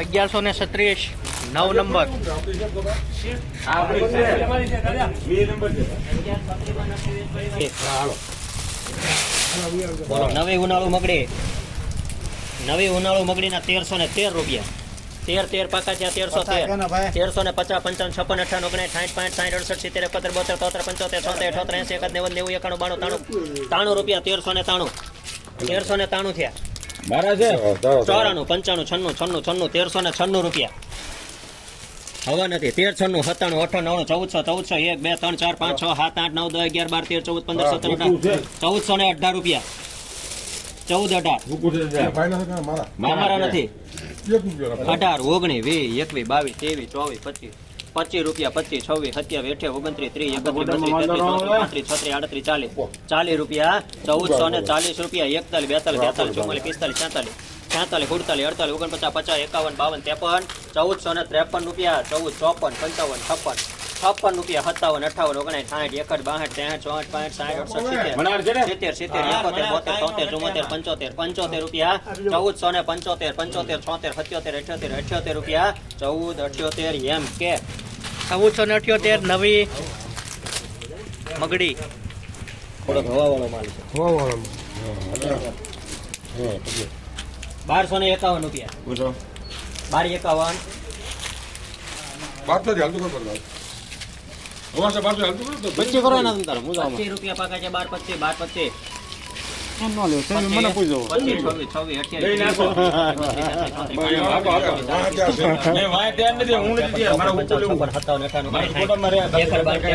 અગિયારસો ને છત્રીસ. નવ નંબર. બોલો નવી ઉનાળુ મગડી. નવી ઉનાળુ મગડીના તેરસો ને તેર રૂપિયા. તેર તેર પાકા છે તેરસો તેર તેરસો ને પચાસ પંચાવન છપ્પન અઠાવન ઓગણીસ સાઠ પાંચ સાઠ અડસઠ સિત્તેર એકોતેર બોતેર તોતેર પંચોતેર છોતેર અઠોતેર એસી એકાદ નેવું નેવું એકાણું બાણું તાણું તાણું રૂપિયા તેરસો ને તાણું તેરસો ને તાણું થયા ચોરાણું પંચાણું છન્નું છન્નું છન્નું તેરસો ને છન્નું રૂપિયા હવા નથી તેર છન્નું સત્તાણું અઠાણું નવ્વાણું ચૌદસો ચૌદસો એક બે ત્રણ ચાર પાંચ છ સાત આઠ નવ દસ અગિયાર બાર તેર ચૌદ પંદર સત્તર અઢાર ચૌદસો ને અઢાર રૂપિયા ચૌદ અઢાર નથી અઢાર ઓગણીસ વીસ એકવીસ બાવીસ ત્રેવીસ ચોવીસ પચીસ. પચીસ રૂપિયા પચીસ છવ્વીસ સત્યાવીસ અઠ્યાવીસ ઓગણત્રીસ ત્રીસ એકત્રીસ બત્રીસ તેત્રીસ પાંત્રીસ છત્રીસ આડત્રીસ ચાલીસ. ચાલીસ રૂપિયા ચૌદસો ને ચાલીસ રૂપિયા એકતાલીસ બેતાલીસ તેતાલીસ ચુમ્માલીસ પિસ્તાલીસ છેતાલીસ. છેતાલીસ સુડતાલીસ અડતાલીસ ઓગણપચાસ પચાસ એકાવન બાવન ત્રેપન ચૌદસો ને ત્રેપન રૂપિયા ચૌદ ચોપન પંચાવન છપ્પન. છપ્પન રૂપિયા સત્તાવન અઠાવન ઓગણીસ સાઠ એકઠ બાસઠ ત્રેસઠ ચોસઠ પાંચ સાઠ અડસઠ? સિત્તેર. સિત્તેર સિત્તેર એકોતેર બોતેર તોતેર ચુમ્મોતેર પંચોતેર પંચોતેર રૂપિયા ચૌદસો ને પંચોતેર પંચોતેર છોતેર સત્યોતેર અઠ્યોતેર અઠ્યોતેર રૂપિયા ચૌદ અઠ્યોતેર એમ કે. ચૌદસો ને અઠ્યોતેર નવી મગડી. થોડોક હવાવાળો માલ છે. બારસો ને એકાવન રૂપિયા. બાર એકાવન. પચીસ કરો એના તમ તારે મુજામાં પચીસ રૂપિયા પાકા છે બાર પચીસ બાર પચીસ મને પૂછો પચીસ. એકર બાર તેર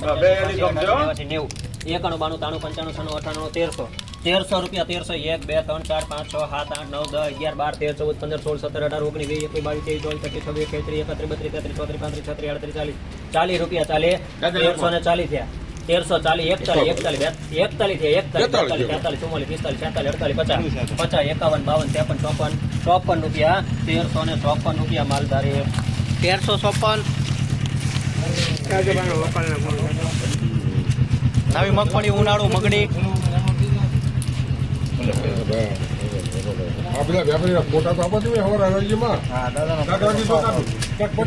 હા, એની ગમશે, હો. નેવ્યાસી, નેવું એકાણું બાણું તાણું પંચાણું છનું અઠાણું તેરસો તેરસો રૂપિયા તેરસો એક બે ત્રણ ચાર પાંચ છ સાત આઠ નવ દસ અગિયાર બાર તેર ચૌદ પંદર સોળ સત્તર અઢાર ઓગણીસ વીસ એકવીસ બાવીસ ત્રેવીસ ચોવીસ પચીસ છવ્વીસ એકત્રીસ એકત્રીસ બત્રીસ તેત્રીસ ચોત્રીસ પાંત્રીસ છત્રીસ અડત્રીસ ચાલીસ ચાલીસ રૂપિયા ચાલે. તેરસો ને ચાલીસ થયા. તેરસો ચાલીસ એકતાલીસ એકતાલીસ. એકતાલીસ થયા એકતાલીસ બેતાલીસ તેતાલીસ ચુમ્માલીસ પિસ્તાલીસ છેતાલીસ અડતાલીસ પચાસ પચાસ એકાવન બાવન ત્રેપન ચોપન ચોપન રૂપિયા તેરસો ને ચોપન રૂપિયા માલધારી. તેરસો ચોપન. નવી મગફળી ઉનાળુ મગડી આ બધા ફોટા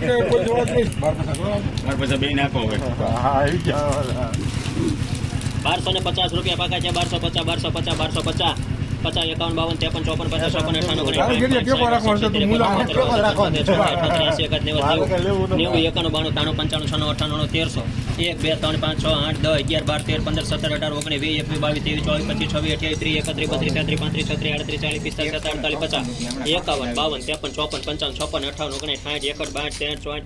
તો કોઈ જવા જ નહીં. બાર પૈસા બે નાખો હવે. બારસો ને પચાસ રૂપિયા પાકા છે બારસો પચાસ બારસો પચાસ બારસો પચાસ. પચાસ એકાવન બાવન ત્રેપન ચોપન પચાસ ચોપન અઠાણું નેવું, એકાણું બાણું ત્રાણું પંચાણું છન્નું અઠાણું તેરસો. એક બે ત્રણ પાંચ છ આઠ દસ અગિયાર બાર તેર પંદર સત્તર અઢાર ઓગણીસ વીસ એકવીસ બાવીસ ત્રેવીસ ચોવીસ પચીસ છવ્વીસ અઠ્યાવીસ ત્રીસ એકત્રીસ બત્રીસ તેત્રીસ પાંત્રીસ છત્રીસ આડત્રીસ ચાલીસ પિસ્તાલીસ સત્તર અડતાલીસ પચાસ. એકાવન બાવન ત્રેપન ચોપન પંચાવન છપ્પન અઠાવન ઓગણીસ સાઠ એકઠ બાઠ તેર સાઠ,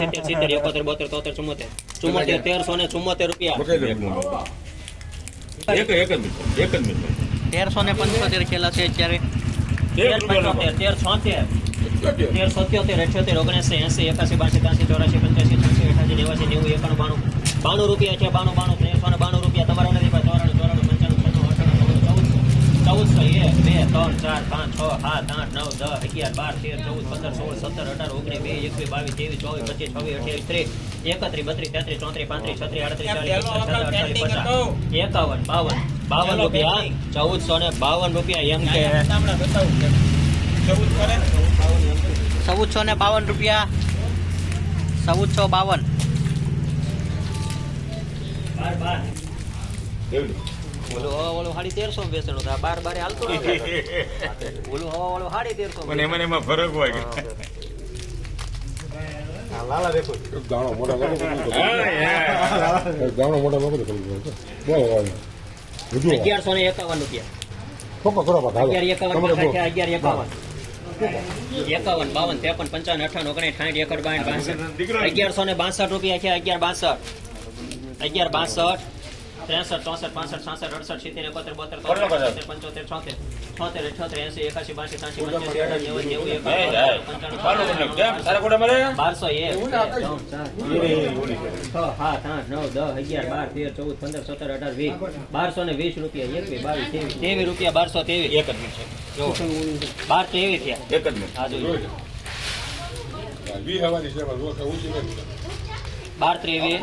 સિત્તેર સિત્તેર એકોતેર બોતેર તોતેર ચુમ્મોતેર ચુમ્મોતેર તેરસો ને ચુમ્મોતેર રૂપિયા. એક એક જ મિનિટ એક જ મિનિટ. તેરસો ને પંચોતેર છેલ્લા છે અત્યારે. તેર પંચોતેર તેર છોતેર. તેર સત્યોતેર અઠ્યોતેર ઓગણસી એસી એકાસી બાસી ત્યાસી ચોરાસી પંચ્યાસી છ્યાસી અઠાસી નેવાસી નેવું એકાણું બાણું. બાણું રૂપિયા છે બાણું બાણું ત્રણસો ને બાણું રૂપિયા. તમારા નથી ભાઈ ચોરાણું ચોરાણું પંચાણું છન્નું અઠાણું નવ્વાણું, ચૌદસો એક બે ત્રણ ચાર પાંચ છ સાત આઠ નવ દસ અગિયાર બાર તેર ચૌદ પંદર સોળ સત્તર અઢાર ઓગણીસ બે એકવીસ બાવીસ ત્રેવીસ ચોવીસ પચીસ છવ્વીસ અઠ્યાવીસ ત્રીસ એકત્રીસ બત્રીસ તેત્રીસ ચોત્રીસ પાંત્રીસ છત્રીસ આડત્રીસ ચાલીસ પચાસ અડતાલીસ પચાસ એકાવન બાવન. બાવન રૂપિયા. ચૌદસો ને બાવન રૂપિયા એમ કે. ચૌદસો ને બાવન રૂપિયા. ચૌદસો બાવન. બાર બાર. ઓલું હવા વાળું સાડી તેરસો માં બેસણું તો આ બાર બારે હાલતો ઓલું હવા વાળું સાડી તેરસો પણ એમાં એમાં ફરક હોય દાણો દાણો કરી દો. અગિયારસો ને એકાવન રૂપિયા કરો અગિયાર એકાવન અગિયાર એકાવન. એકાવન બાવન ત્રેપન પંચાવન અઠાવન ઓગણીસ સાઠ એકડ બાઠ બાસઠ. અગિયારસો ને બાસઠ રૂપિયા છે અગિયાર બાસઠ. અગિયાર બાસઠ. ત્રેસઠ ચોસઠ પાસઠ છાસઠ અડસઠ સિત્તેર એકોતેર બોતેર તોતેર પંચોતેર પંચોતેર છોતેર છોતેર અઠ્યોતેર એસી એકાસી બાસી ત્રાસી પંચ્યાસી અઢાર નેવું નેવું હે, એકાવન હે. પંચાણું સારું કરી નાખ. કેમ? તારા ખોટા મળે? બારસો એક. બે, ત્રણ, ચાર, છ સાત આઠ નવ દસ અગિયાર બાર તેર ચૌદ પંદર સત્તર અઢાર વીસ. બારસો ને વીસ રૂપિયા એકવીસ બાવીસ ત્રેવીસ. ત્રેવીસ રૂપિયા બારસો ત્રેવીસ. એક જ મિનિટ બાર ત્રેવીસ થયા. એક જ મિનિટ. વી હવાની સેવા નથી. બાર ત્રેવીસ.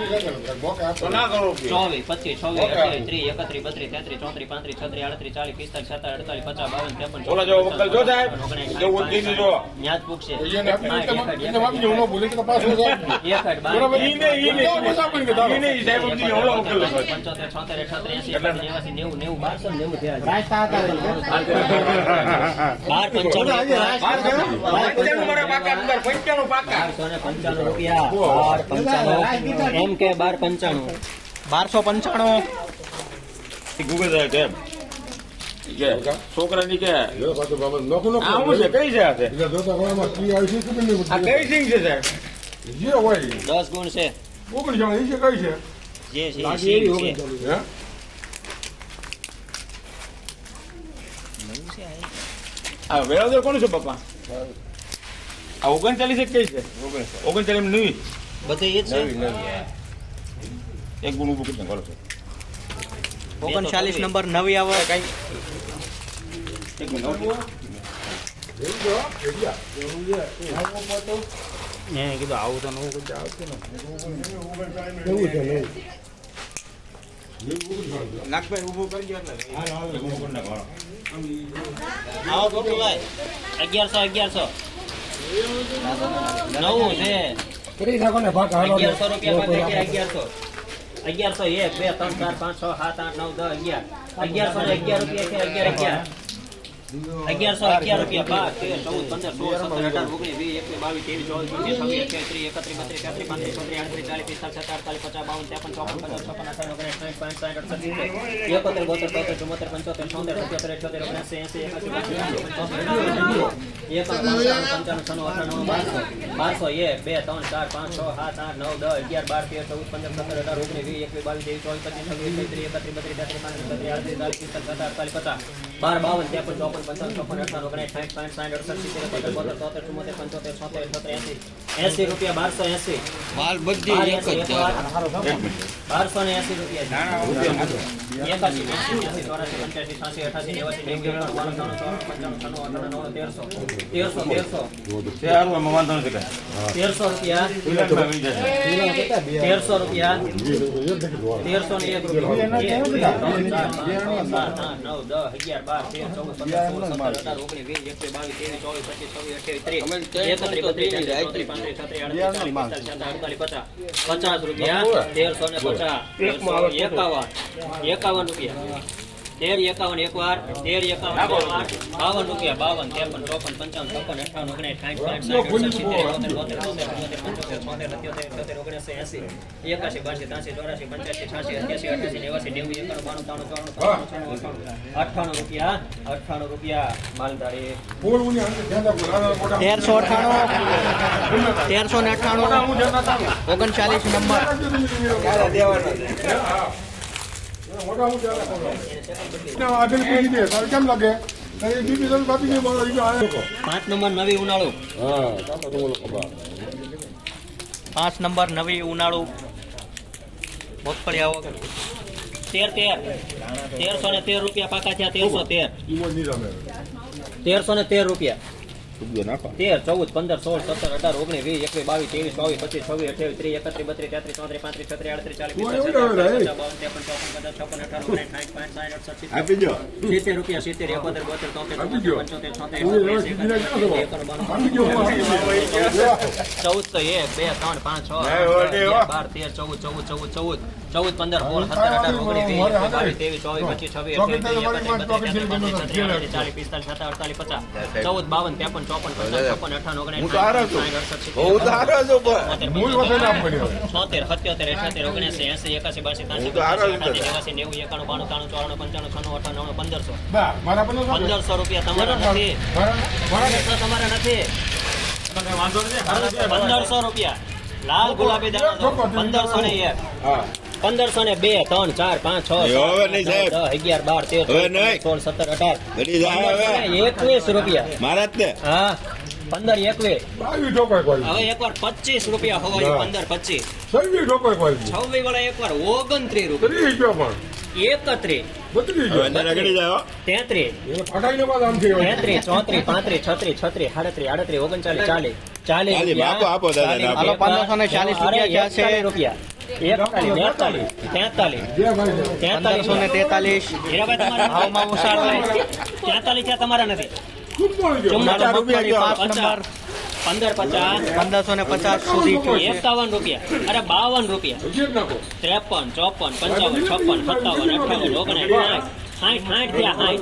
તો ના કરો કે. ચોવીસ પચીસ છવ્વીસ અઠ્યાવીસ ત્રીસ એકત્રીસ બત્રીસ તેત્રીસ ચોત્રીસ પાંત્રીસ છત્રીસ આડત્રીસ ચાલીસ પિસ્તાલીસ સત્તાવીસ અડતાલીસ પચાસ બાવન ત્રેપન. ન્યાજ પૂછશે. પંચોતેર છોતેર અઠોતેર એસી નેવાસી નેવું નેવું બારસો નેવું બાર પંચાણું પંચાણું રૂપિયા. બાર પંચાણું. એમ કે બાર પંચાણું. બારસો પંચાણું. ગૂગલ ડ્રાઈવ કેમ કે છોકરાની કે જો પાછું બાબા નોખું નોખું. આ શું છે કઈ છે આ છે? કઈ સિંગ છે સાહેબ? જે હોય. એ. દસ ગુણ છે. ઓગણીસ જણા, એ છે કઈ છે? જે છે સિંગ છે. આ વેરાવદર કોનું છે પપ્પા? આ ઓગણચાલીસ એક કઈ છે? ઓગણચાલીસ નવી બધું એ જ છે? એક ગુણ ઉભું કરી કરો છો ઓગણચાલીસ નંબર નવી આવે. એક મિનિટ? નાગભાઈ ઉભું કરી નાખો આવો ગોપુભાઈ અગિયારસો અગિયારસો. નવું છે. કરી નાખો ને ભાગ હાલો અગિયારસો રૂપિયા અગિયારસો અગિયારસો એક બે ત્રણ ચાર પાંચ છ સાત આઠ નવ દસ અગિયાર અગિયારસો ને અગિયાર રૂપિયા છે અગિયાર અગિયાર અગિયારસો અગિયાર રૂપિયા બાર તેર ચૌદ પંદર સોળ સત્તર અઢાર ઓગણીસ વીસ એકવીસ બાવીસ ત્રેવીસ ચોવીસ પચીસ છવ્વીસ અઠ્યાવીસ ત્રીસ એકત્રીસ બત્રીસ તેત્રીસ પાંત્રીસ છત્રીસ આડત્રીસ ચાલીસ પિસ્તાલીસ સત્તર અડતાલીસ પચાસ બાવન ત્રેપન ચોપન પચાસ છપ્પન અઠાવન ઓગણીસ સાઠ પાંચ સાઠ અડસઠ સિત્તેર એકોતેર બોતેર તોતેર ચુમ્મોતેર પંચોતેર છોતેર સત્યોતેર અઠ્યોતેર ઓગણસી એસી એકાસી બાસી એકાવન પંચાવન છન્નું અઠાણું બારસો બારસો એક બે ત્રણ ચાર પાંચ છ સાત આઠ નવ દસ અગિયાર બાર તેર ચૌદ પંદર સત્તર અઢાર ઓગણીસ વીસ એકવીસ બાવીસ ત્રેવીસ ચોવીસ પચીસ છવ્વીસ ત્રીસ એકત્રીસ બત્રીસ તેત્રીસ પાંત્રીસ છત્રીસ આડત્રીસ ચાલીસ પિસ્તાલીસ સત્તર અડતાલીસ પચાસ બાર બાવન ત્રેપન ચોપન પંચાવન ચોપન અઠાવન ઓગણીસ સાઠ પાંચ સાઠ, અડસઠ, સિત્તેર એકોતેર બોતેર, તોતેર ચુમ્મોતેર પંચોતેર, છોતેર અઠોતેર એસી. એસી રૂપિયા બારસો એસી. માલ એક. બારસો ને એસી રૂપિયા તેરસો. રૂપિયા. તેરસો રૂપિયા. તેરસો ને એક નવ, દસ, અગિયાર, બાર, તેર, ચૌદ, પંદર, સોળ, સત્તર, અઢાર, ઓગણીસ, વીસ, એકવીસ, બાવીસ, ત્રેવીસ, ચોવીસ, પચીસ, છવ્વીસ, અઠ્યાવીસ, ત્રીસ, એકત્રીસ, બત્રીસ, પચાસ રૂપિયા તેરસો ને પચાસ એકાવન. એકાવન રૂપિયા. તેર એકાવન એક વાર તેર એકાવન બે વાર બાવન રૂપિયા બાવન ત્રેપન ચોપન પંચાવન છપ્પન અઠાવન ઓગણીસ સાઠ પાંચ સાઠ અડસઠ સિત્તેર બોતેર બોતેર તોતેર ચુમ્મોતેર પંચોતેર છોતેર સત્યોતેર અઠ્યોતેર ઓગણસી એસી એકાસી બાસી ત્યાસી ચોરાસી પંચ્યાસી છ્યાસી અઠ્યાસી અઠ્યાસી નેવાસી નેવું એકાણું બાણું ત્રાણું ચોરાણું પંચાણું છન્નું અઠાણું અઠ્ઠાણું રૂપિયા અઠ્ઠાણું રૂપિયા માલધારી. પૂર્વની અંદર ધ્યાન રાખો, નાના મોટા. તેરસો અઠાણું તેરસો ને અઠાણું ઓગણચાલીસ નંબર. કેમ લાગે. પાંચ નંબર નવી ઉનાળુ. પાંચ નંબર નવી ઉનાળો. મગફળી આવો તેર તેર. તેરસો ને તેર રૂપિયા પાકા થયા તેરસો તેર. તેરસો ને તેર રૂપિયા. તેર ચૌદ પંદર સોળ સત્તર અઢાર ઓગણીસ વીસ એકવીસ બાવીસ ત્રેવીસ ચોવીસ પચીસ છવ્વીસ અઠ્યાવીસ ત્રીસ એકત્રીસ બત્રીસ તેત્રીસ ચોત્રીસ પાંત્રીસ છત્રીસ આડત્રીસ ચાલીસ સત્તર, કરે, અઢાર, પચાસ, બાવન ત્રેપન ચોપન પચાસ છપ્પન અઠાવન ઓગણીસ સાઠ પાંચ સાઠ સિત્તેર સિત્તેર રૂપિયા સિત્તેર એકોતેર બોતેર તોતેર પંચોતેર છોતેર. ચૌદ તો એક બે ત્રણ પાંચ છ બાર તેર ચૌદ ચૌદ ચૌદ ચૌદ ચૌદ પંદર સોળ સત્તર અઢાર ઓગણીસ વીસ એકવીસ બાવીસ ત્રેવીસ ચોવીસ પચીસ છવ્વીસ અઠ્યાવીસ ચાલીસ પિસ્તાલીસ સત્તર અડતાલીસ પચાસ ચૌદ બાવન ત્રેપન ચોપન પચાસ છપ્પન અઠાવન ઓગણીસ. છોતેર સત્યોતેર અઠ્યોતેર ઓગણસી એસી એકાસી બાસી ત્રાસી નેવાસી નેવું એકાણું બાણું ત્રાણું ચોરાણું પંચાણું છન્નું અઠાણું પંદરસો. પંદરસો રૂપિયા તમારા નથી. તમારા નથી. પંદરસો રૂપિયા. લાલ ગુલાબી દાણા પંદરસો ને એક. હા. પંદરસો ને બે ત્રણ ચાર પાંચ છ અગિયાર બાર તેર. સોળ સત્તર અઢાર. એકવીસ રૂપિયા. મારા જ હા. પંદર એકવીસ. હવે એકવાર પચીસ રૂપિયા હોવાયું પંદર પચીસ. સૈવી ઢોકાય કોઈ. છવ્વીસ વાળા એકવાર ઓગણત્રીસ રૂપિયા. એકત્રીસ. તેત્રીસ. તેત્રીસ ચોત્રીસ પાંત્રીસ છત્રીસ છત્રીસ સાડત્રીસ આડત્રીસ ઓગણચાલીસ ચાલીસ. ચાલીસ. આપો, આપો, દાદા, ચાલીસ પંદરસો ને ચાલીસ રૂપિયા. એકતાલીસ રૂપિયા તેતાલીસ. જે ભાઈ. છે. તેતાલીસ ને તેતાલીસ. ભાવમાં ઉછાળ તેતાલીસ તમારા નથી. ખૂબ મળે છે. ચુમ્માલીસ ઉનાળુ મગફળી પાંચ પચાસ નંબર. પંદર પચાસ. પંદરસો ને પચાસ સુધી એકાવન રૂપિયા. અરે બાવન રૂપિયા. ત્રેપન ચોપન પંચાવન છપ્પન સત્તાવન અઠાવન ઓગણસાઠ સાઠ સાઠ થયા સાઠ.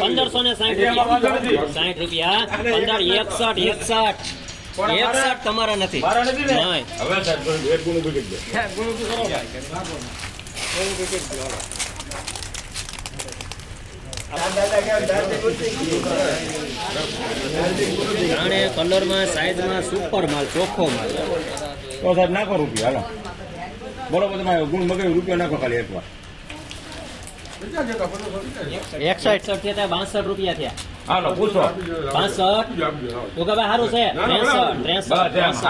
પંદરસો ને સાઠ રૂપિયા સાઠ રૂપિયા. પંદર એકસઠ એકસઠ. એકસઠ તમારા નથી. મારા નથી ને? નહીં હવે સાહેબ એક ગુણ ઊભી કરી દે જાણે કલરમાં સાઈઝમાં સુપર માલ ચોખ્ખો માલ. તો સાહેબ નાખો રૂપિયા હાલો. બરોબર ગુણ મગાવી રૂપિયા નાખો ખાલી એકવાર? પંદરસો એકસઠ થયા ત્યાં બાસઠ રૂપિયા થયા. હાલો પૂછો. પાસઠ. યોગાભાઈ સારું છે. ત્રેસઠ ત્રેસઠ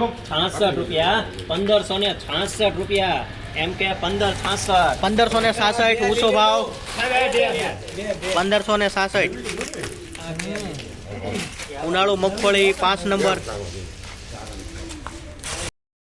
કહું. છાસઠ રૂપિયા પંદરસો ને છાસઠ રૂપિયા. એમ કે પંદર છાસઠ. પંદરસો ને સાસઠ ઊંચો ભાવ. પંદરસો ને સાસઠ ઉનાળુ મગફળી પાંચ નંબર.